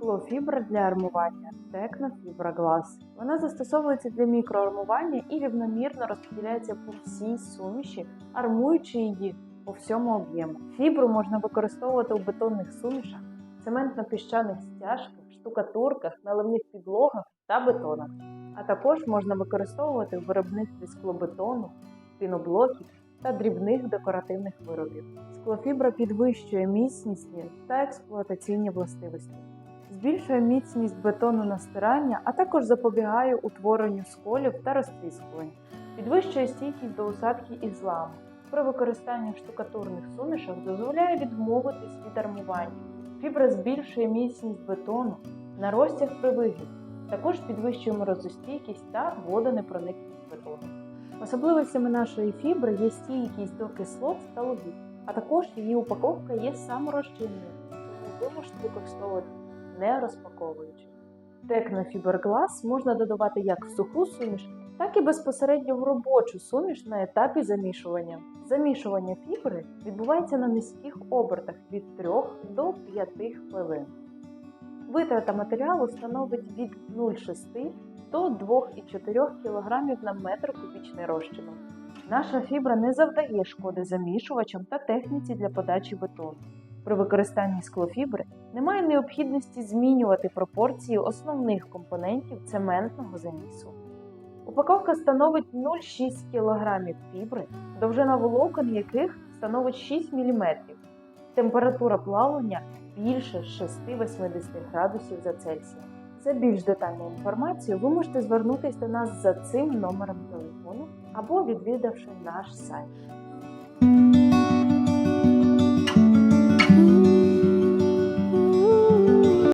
Склофібра для армування технофіброглас. Вона застосовується для мікроармування і рівномірно розподіляється по всій суміші, армуючи її по всьому об'єму. Фібру можна використовувати у бетонних сумішах, цементно-піщаних стяжках, штукатурках, наливних підлогах та бетонах. А також можна використовувати в виробництві склобетону, піноблоків та дрібних декоративних виробів. Склофібра підвищує міцність та експлуатаційні властивості, збільшує міцність бетону на стирання, а також запобігає утворенню сколів та розтріскувань, підвищує стійкість до усадки і зламу. При використанні штукатурних сумішах дозволяє відмовитись від армування. Фібра збільшує міцність бетону на розтяг при вигибі. Також підвищує морозостійкість та водонепроникність бетону. Особливостями нашої фібри є стійкість до кислот та логів, а також її упаковка є саморозчинною, тому ви можете використовувати не розпаковуючи. Технофіберглас можна додавати як в суху суміш, так і безпосередньо в робочу суміш на етапі замішування. Замішування фібри відбувається на низьких обертах від 3 до 5 хвилин. Витрата матеріалу становить від 0,6 до 2,4 кг на метр кубічний розчину. Наша фібра не завдає шкоди замішувачам та техніці для подачі бетону. При використанні склофібри немає необхідності змінювати пропорції основних компонентів цементного замісу. Упаковка становить 0,6 кг фібри, довжина волокон яких становить 6 мм. Температура плавлення більше 6-80 градусів за Цельсієм. За більш детальну інформацію ви можете звернутися до нас за цим номером телефону або відвідавши наш сайт.